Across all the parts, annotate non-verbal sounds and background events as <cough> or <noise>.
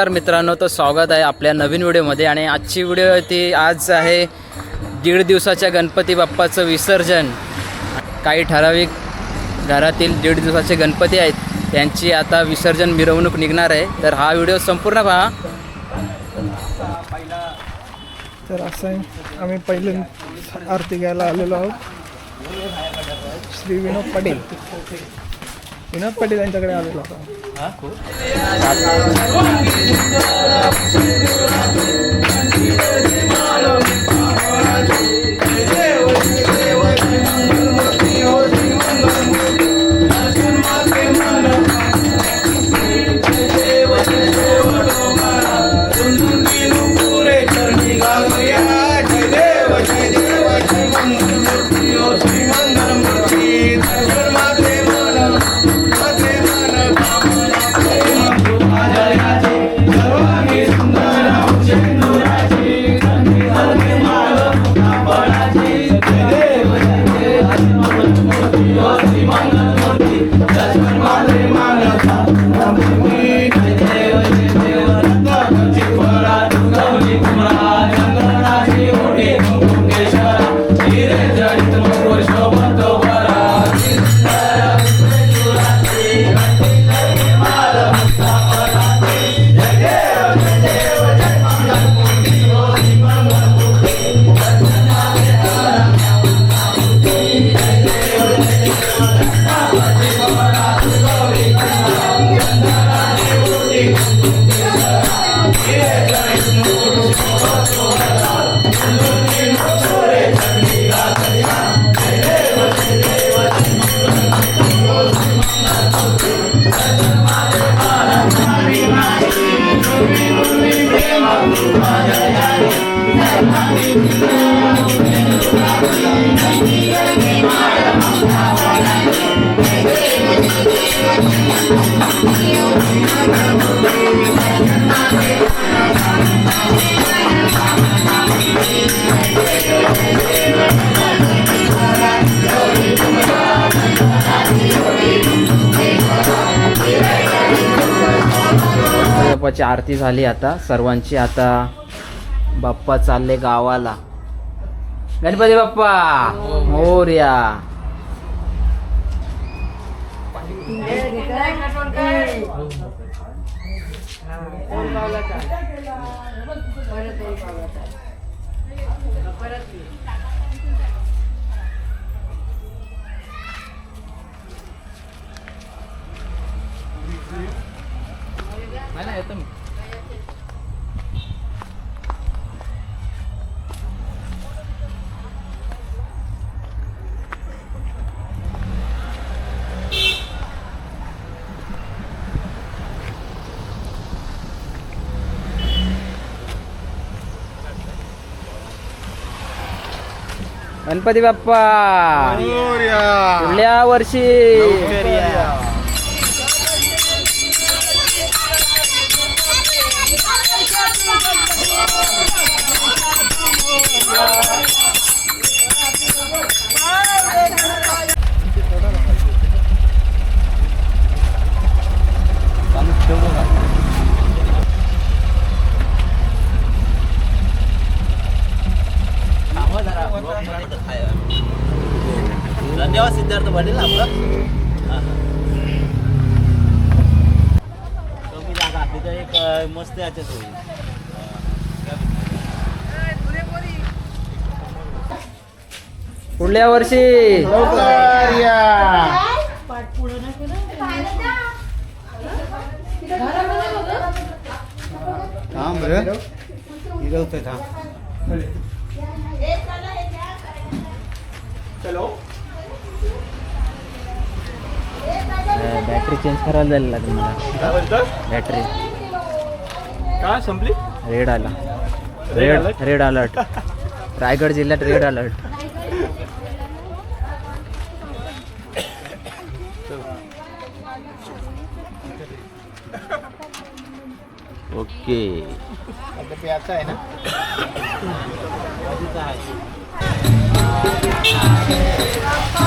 नमस्कार मित्रांनो तर स्वागत आहे आपल्या नवीन व्हिडिओमध्ये आणि आजची व्हिडिओ ती आज आहे दीड दिवसाच्या गणपती बाप्पाचं विसर्जन. काही ठराविक घरातील दीड दिवसाचे गणपती आहेत त्यांची आता विसर्जन मिरवणूक निघणार आहे. तर हा व्हिडिओ संपूर्ण पहा. तर असं आम्ही पहिले आरती घ्यायला आलेलो आहोत. श्री विनोद पाटील. विनोद पाटील यांच्याकडे आलेलो आहोत बाप्पाची आरती झाली आता. सर्वांची आता बाप्पा चालले गावाला. गणपती बाप्पा मोर्या. गणपती बाप्पा पुढल्या वर्षी पुढल्या वर्षी. थांब रे. हिरवतोय थांब. बॅटरी चेंज करायला जायला लागेल मला. बॅटरी का संपली? रेड आला रेड रेड अलर्ट रायगड जिल्ह्यात रेड अलर्ट <laughs> ओके. प्याचा आहे ना? <laughs>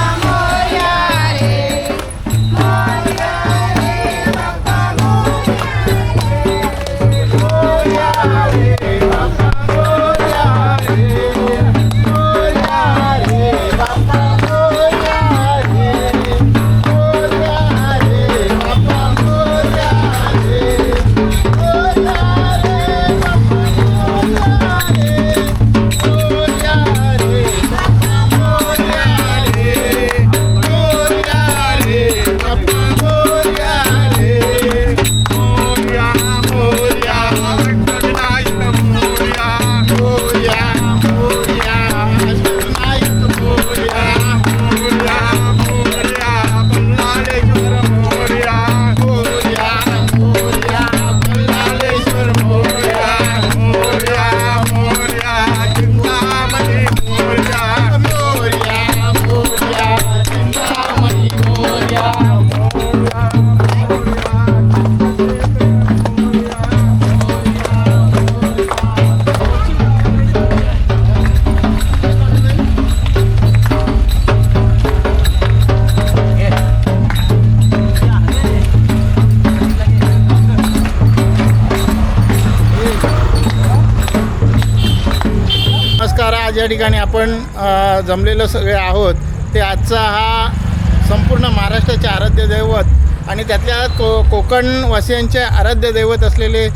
आज या ठिकाणी आपण जमलेलं जमलेलो सगळे आहोत ते आजचा हा संपूर्ण महाराष्ट्राचे आराध्य दैवत आणि त्यातल्या को कोकणवासियांचे आराध्य दैवत असलेले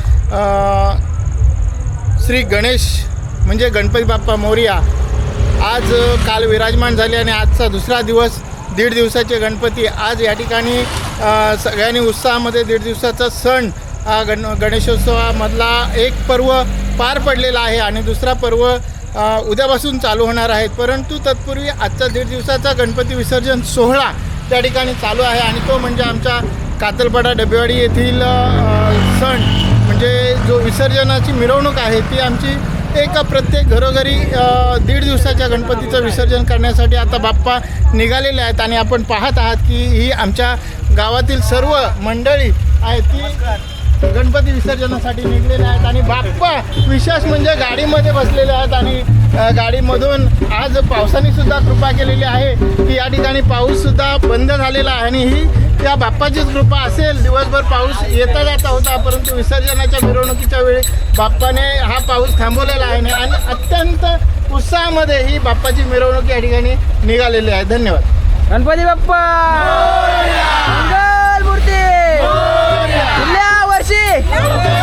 श्री गणेश म्हणजे गणपती बाप्पा मोरिया आज काल विराजमान झाले आणि आजचा दुसरा दिवस दीड दिवसाचे गणपती. आज या ठिकाणी सगळ्यांनी उत्साहामध्ये दीड दिवसाचा सण हा गण गणेशोत्सवामधला एक पर्व पार पडलेला आहे आणि दुसरा पर्व उद्यापासून चालू होणार आहेत. परंतु तत्पूर्वी आजचा दीड दिवसाचा गणपती विसर्जन सोहळा त्या ठिकाणी चालू आहे आणि तो म्हणजे आमच्या कातलपाडा डबेवाडी येथील सण म्हणजे जो विसर्जनाची मिरवणूक आहे ती आमची एक प्रत्येक घरोघरी दीड दिवसाच्या गणपतीचं विसर्जन करण्यासाठी आता बाप्पा निघालेले आहेत आणि आपण पाहत आहात की ही आमच्या गावातील सर्व मंडळी आहे ती गणपती विसर्जनासाठी निघलेले आहेत आणि बाप्पा विशेष म्हणजे गाडीमध्ये बसलेले आहेत आणि गाडीमधून आज पावसाने सुद्धा कृपा केलेली आहे की या ठिकाणी पाऊस सुद्धा बंद झालेला आहे आणि ही त्या बाप्पाचीच कृपा असेल. दिवसभर पाऊस येता जाता होता परंतु विसर्जनाच्या मिरवणुकीच्या वेळी बाप्पाने हा पाऊस थांबवलेला आहे आणि अत्यंत उत्साहामध्ये ही बाप्पाची मिरवणूक या ठिकाणी निघालेली आहे. धन्यवाद. गणपती बाप्पा! वर्षी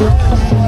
Música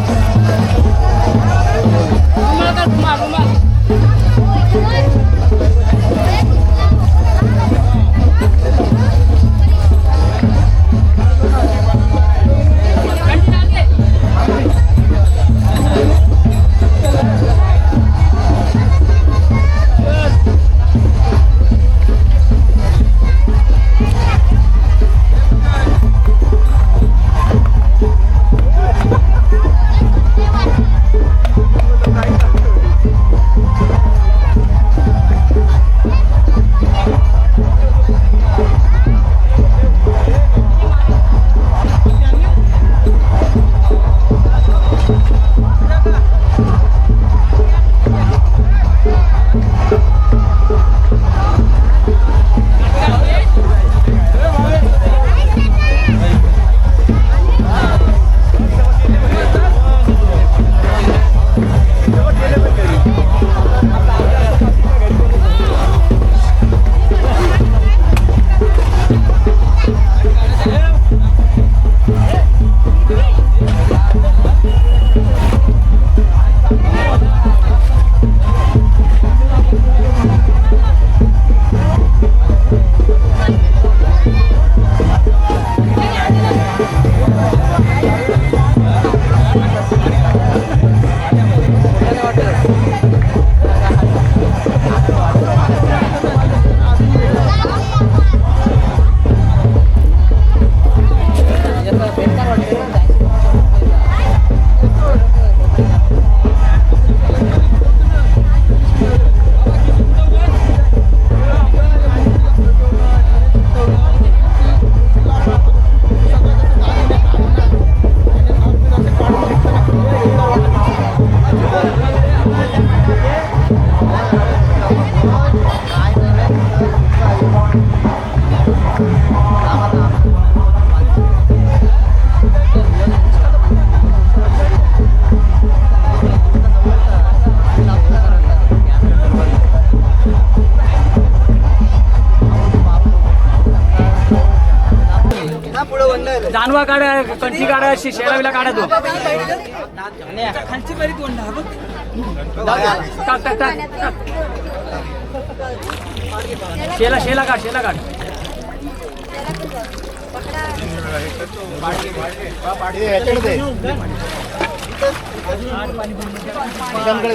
काढा कंची काढा शे- शेळावीला काढा तू. टाक टाक टाक. शेला शेला काढ शेला काढ. निशांकडे